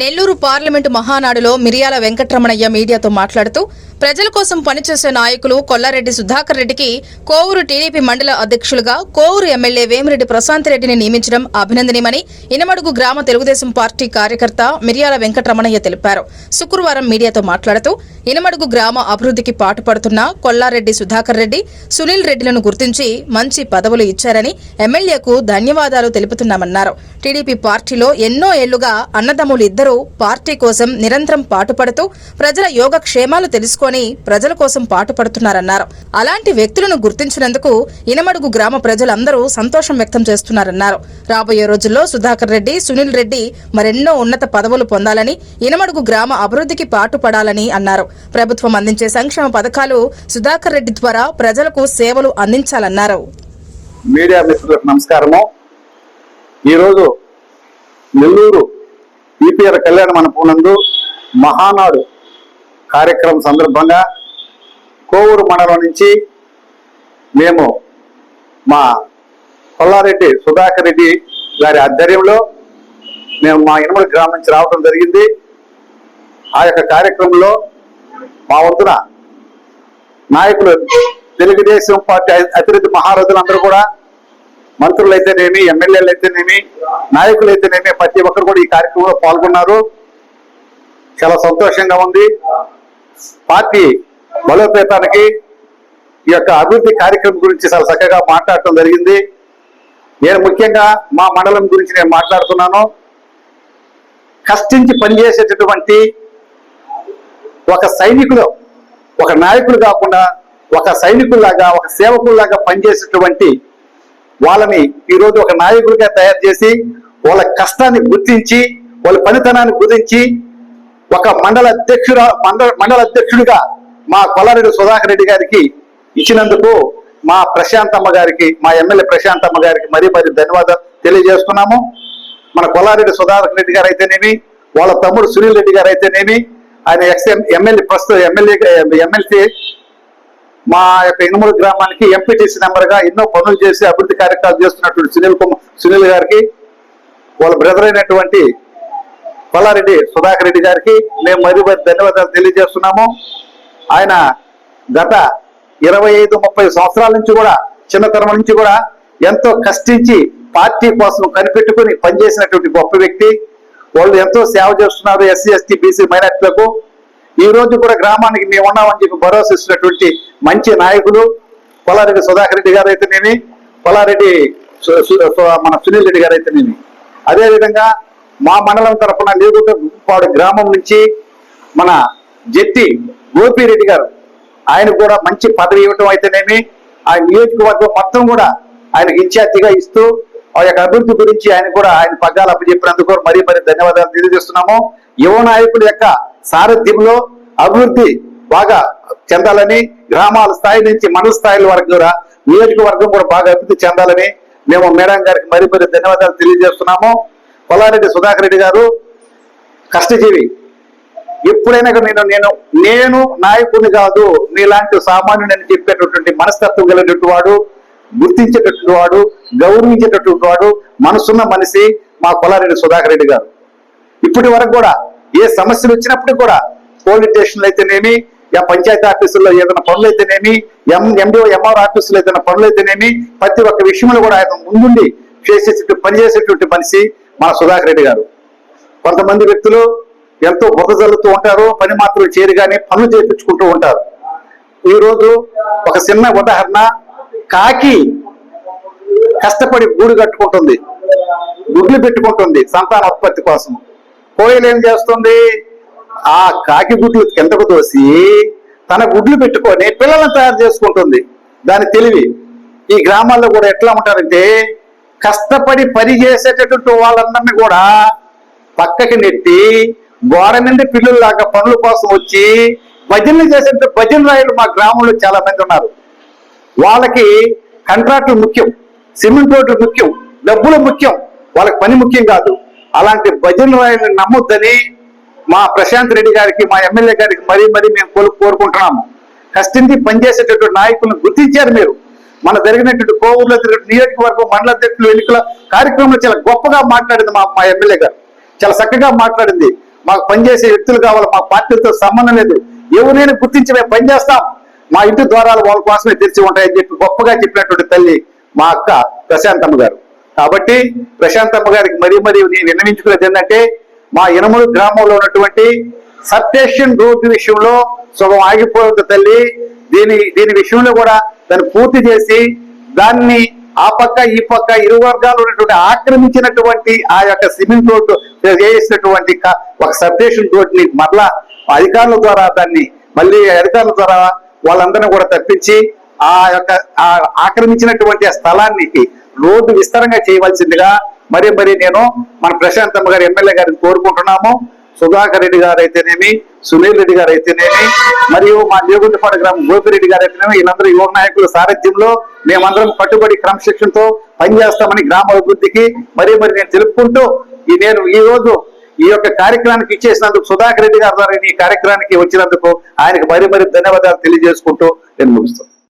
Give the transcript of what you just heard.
Nellore parliament మహానాడులో మిరియాల వెంకట్రమణయ్య మీడియాతో మాట్లాడుతూ ప్రజల కోసం పనిచేసే నాయకులు కొల్లారెడ్డి సుధాకర్ రెడ్డికి కోవూరు టీడీపీ మండల అధ్యక్షులుగా కోవూరు ఎమ్మెల్యే వేమిరెడ్డి ప్రశాంత్ రెడ్డిని నియమించడం అభినందనీయమని ఇనమడుగు గ్రామ తెలుగుదేశం పార్టీ కార్యకర్త మిరియాల వెంకటరమణయ్య తెలిపారు. శుక్రవారం మీడియాతో మాట్లాడుతూ ఇనమడుగు గ్రామ అభివృద్ధికి పాటుపడుతున్న కొల్లారెడ్డి సుధాకర్ రెడ్డి సునీల్ రెడ్డిలను గుర్తించి మంచి పదవులు ఇచ్చారని ఎమ్మెల్యేకు ధన్యవాదాలు తెలుపుతున్నామన్నారు. టీడీపీ పార్టీలో ఎన్నో ఏళ్ళుగా అన్నదమ్ములు ఇద్దరూ పార్టీ కోసం నిరంతరం పాటుపడుతూ ప్రజల యోగక్షేమాలు తెలుసుకొని ప్రజల కోసం పాటుపడుతున్నారన్నారు. అలాంటి వ్యక్తులను గుర్తించినందుకు ఇనమడుగు గ్రామ ప్రజలందరూ సంతోషం వ్యక్తం చేస్తున్నారన్నారు. రాబోయే రోజుల్లో సుధాకర్ రెడ్డి సునీల్ రెడ్డి మరెన్నో ఉన్నత పదవులు పొందాలని ఇనమడుగు గ్రామ అభివృద్ధికి పాటుపడాలని అన్నారు. ప్రభుత్వం అందించే సంక్షేమ పథకాలు సుధాకర్ రెడ్డి ద్వారా ప్రజలకు సేవలు అందించాలన్నారు. మీడియా మిత్రులకు నమస్కారము. ఈరోజు నెల్లూరు ఈపీఆర్ కళ్యాణ మండపం నందు మహానాడు కార్యక్రమం సందర్భంగా కోవూరు మండలం నుంచి మేము మా కొల్లారెడ్డి సుధాకర్ రెడ్డి గారి ఆధ్వర్యంలో మేము మా ఇనుమల గ్రామం నుంచి రావడం జరిగింది. ఆ యొక్క కార్యక్రమంలో మా వంతున నాయకులు తెలుగుదేశం పార్టీ అతిథి మహారథులందరూ కూడా మంత్రులు అయితేనేమి ఎమ్మెల్యేలు అయితేనేమి నాయకులు అయితేనేమి ప్రతి ఒక్కరు కూడా ఈ కార్యక్రమంలో పాల్గొన్నారు. చాలా సంతోషంగా ఉంది. పార్టీ బలోపేతానికి ఈ యొక్క అభివృద్ధి కార్యక్రమం గురించి చాలా చక్కగా మాట్లాడటం జరిగింది. నేను ముఖ్యంగా మా మండలం గురించి నేను మాట్లాడుతున్నాను. కష్టించి పనిచేసేటటువంటి ఒక సైనికులు ఒక నాయకుడు కాకుండా ఒక సైనికుల్లాగా ఒక సేవకుల్లాగా పనిచేసేటువంటి వాళ్ళని ఈరోజు ఒక నాయకుడిగా తయారు చేసి వాళ్ళ కష్టాన్ని గుర్తించి వాళ్ళ పనితనాన్ని గురించి ఒక మండల అధ్యక్షుడ మండల మండల అధ్యక్షుడిగా మా కొల్లారెడ్డి సుధాకర్ రెడ్డి గారికి ఇచ్చినందుకు మా ప్రశాంతమ్మ గారికి మా ఎమ్మెల్యే ప్రశాంతమ్మ గారికి మరీ మరీ ధన్యవాదాలు తెలియజేస్తున్నాము. మన కొల్లారెడ్డి సుధాకర్ రెడ్డి గారు అయితేనేమి వాళ్ళ తమ్ముడు సునీల్ రెడ్డి గారు అయితేనేమి ఆయన ఎక్స్ ఎమ్మెల్యే ప్రస్తుతం ఎమ్మెల్యే ఎమ్మెల్సీ మా యొక్క ఇనుమూరు గ్రామానికి ఎంపీటీసీ నెంబర్గా ఎన్నో పనులు చేసి అభివృద్ధి కార్యక్రమాలు చేస్తున్నటువంటి సునీల్ కుమార్ సునీల్ గారికి వాళ్ళ బ్రదర్ అయినటువంటి కొల్లారెడ్డి సుధాకర్ రెడ్డి గారికి మేము మరి ధన్యవాదాలు తెలియజేస్తున్నాము. ఆయన గత ఇరవై ఐదు ముప్పై సంవత్సరాల నుంచి కూడా చిన్నతనం నుంచి కూడా ఎంతో కష్టించి పార్టీ కోసం కనిపెట్టుకుని పనిచేసినటువంటి గొప్ప వ్యక్తి. వాళ్ళు ఎంతో సేవ చేస్తున్నారు ఎస్సీ ఎస్టీ బీసీ మైనార్టీలకు. ఈ రోజు కూడా గ్రామానికి మేము ఉన్నామని చెప్పి భరోసా ఇస్తున్నటువంటి మంచి నాయకులు కొలారెడ్డి సుధాకర్ రెడ్డి గారు అయితేనేమి కొల్లారెడ్డి మన సునీల్ రెడ్డి గారు అయితేనేమి అదే అదేవిధంగా మా మండలం తరఫున లేగుపాడు గ్రామం నుంచి మన జెట్టి గోపిరెడ్డి గారు ఆయన కూడా మంచి పదవి ఇవ్వటం అయితేనేమి ఆ నియోజకవర్గం మొత్తం కూడా ఆయనకు ఇన్ఛార్జిగా ఇస్తూ ఆ యొక్క అభివృద్ధి గురించి ఆయన కూడా ఆయన పగ్గాలు అప్పచెప్పినందుకు మరీ మరీ ధన్యవాదాలు తెలియజేస్తున్నాము. యువ నాయకుల యొక్క సారథ్యంలో అభివృద్ధి బాగా చెందాలని గ్రామాల స్థాయి నుంచి మన స్థాయిల వరకు కూడా నియోజకవర్గం కూడా బాగా అభివృద్ధి చెందాలని మేము మేడం గారికి మరీ మరీ ధన్యవాదాలు తెలియజేస్తున్నాము. కొలారెడ్డి సుధాకర్ రెడ్డి గారు కష్టజీవి. ఎప్పుడైనా కూడా నేను నేను నేను నాయకుడిని కాదు నీలాంటి సామాన్యుడని చెప్పేటటువంటి మనస్తత్వం కలిగినటువంటి వాడు గుర్తించేటటువంటి వాడు గౌరవించేటటువంటి వాడు మనసున్న మనిషి మా కొలారెడ్డి సుధాకర్ రెడ్డి గారు. ఇప్పటి వరకు కూడా ఏ సమస్యలు వచ్చినప్పుడు కూడా పోలీస్ స్టేషన్లు అయితేనేమి ఆ పంచాయతీ ఆఫీసుల్లో ఏదైనా పనులు అయితేనేమి ఎం ఎండిఓ ఎంఆర్ ఆఫీసులో ఏదైనా పనులు అయితేనేమి ప్రతి ఒక్క విషయంలో కూడా ఆయన ముందుండి చేసేటువంటి పనిచేసేటువంటి మనిషి మన సుధాకర్ రెడ్డి గారు. కొంతమంది వ్యక్తులు ఎంతో బుర్ర జల్లుతూ ఉంటారు పని మాత్రం చేరు కానీ పనులు చేయించుకుంటూ ఉంటారు. ఈరోజు ఒక చిన్న ఉదాహరణ కాకి కష్టపడి గూడు కట్టుకుంటుంది గుడ్లు పెట్టుకుంటుంది సంతానోత్పత్తి కోసం. కోయిలు ఏం చేస్తుంది? ఆ కాకి గుడ్లు కిందకు తోసి తన గుడ్లు పెట్టుకొని పిల్లలను తయారు చేసుకుంటుంది. దాని తెలివి. ఈ గ్రామాల్లో కూడా ఎట్లా ఉంటారంటే కష్టపడి పని చేసేటటువంటి వాళ్ళందరినీ కూడా పక్కకి నెట్టి గోడ నుండి పిల్లల్లాగా పనుల కోసం వచ్చి భజనలు చేసే భజన రాయలు మా గ్రామంలో చాలా మంది ఉన్నారు. వాళ్ళకి కంట్రాక్టులు ముఖ్యం సిమెంట్ రోడ్లు ముఖ్యం డబ్బులు ముఖ్యం వాళ్ళకి పని ముఖ్యం కాదు. అలాంటి భజన రాయల్ని నమ్మొద్దని మా ప్రశాంత్ రెడ్డి గారికి మా ఎమ్మెల్యే గారికి మరీ మరీ మేము కోలు కోరుకుంటున్నాము. కష్టించి పనిచేసేటటువంటి నాయకులను గుర్తించారు మీరు. మన జరిగినటువంటి కోవూరులో జరిగిన నియోజకవర్గం మండల అధ్యక్షులు ఎన్నికల కార్యక్రమంలో చాలా గొప్పగా మాట్లాడింది మా మా ఎమ్మెల్యే గారు. చాలా చక్కగా మాట్లాడింది. మాకు పనిచేసే వ్యక్తులు కావాలి మా పార్టీలతో సంబంధం లేదు. ఎవరైనా గుర్తించి మేము పనిచేస్తాం. మా ఇంటి ద్వారాలు వాళ్ళ కోసమే తెరిచి ఉంటాయని చెప్పి గొప్పగా చెప్పినటువంటి తల్లి మా అక్క ప్రశాంతమ్మ గారు. కాబట్టి ప్రశాంతమ్మ గారికి మరీ మరీ నేను విన్నవించుకునేది ఏంటంటే మా ఇనములు గ్రామంలో ఉన్నటువంటి సబ్స్టేషన్ రోడ్డు విషయంలో సగం ఆగిపోతుంది తల్లి దీని దీని విషయంలో కూడా దాన్ని పూర్తి చేసి దాన్ని ఆ పక్క ఈ పక్క ఇరు వర్గాలు ఉన్నటువంటి ఆక్రమించినటువంటి ఆ యొక్క సిమెంట్ రోడ్డు చేసినటువంటి ఒక సబ్స్టేషన్ రోడ్ని మరలా అధికారుల ద్వారా దాన్ని మళ్ళీ అధికారుల ద్వారా వాళ్ళందరినీ కూడా తప్పించి ఆ యొక్క ఆక్రమించినటువంటి ఆ స్థలానికి రోడ్డు విస్తారంగా చేయవలసిందిగా మరి మరి నేను మన ప్రశాంతమ్మ గారు ఎమ్మెల్యే గారిని కోరుకుంటున్నాము. సుధాకర్ రెడ్డి గారు అయితేనేమి సునీల్ రెడ్డి గారు అయితేనేమి మరియు మా నియోగుంటపాడు గ్రామం గోపిరెడ్డి గారు అయితేనేమి వీళ్ళందరూ యువ నాయకుల సారథ్యంలో మేమందరం కట్టుబడి క్రమశిక్షణతో పనిచేస్తామని గ్రామ అభివృద్ధికి మరి మరి నేను తెలుపుకుంటూ ఈ నేను ఈ రోజు ఈ యొక్క కార్యక్రమానికి ఇచ్చేసినందుకు సుధాకర్ రెడ్డి గారు ద్వారా ఈ కార్యక్రమానికి వచ్చినందుకు ఆయనకు మరి మరి ధన్యవాదాలు తెలియజేసుకుంటూ నేను ముగిస్తాను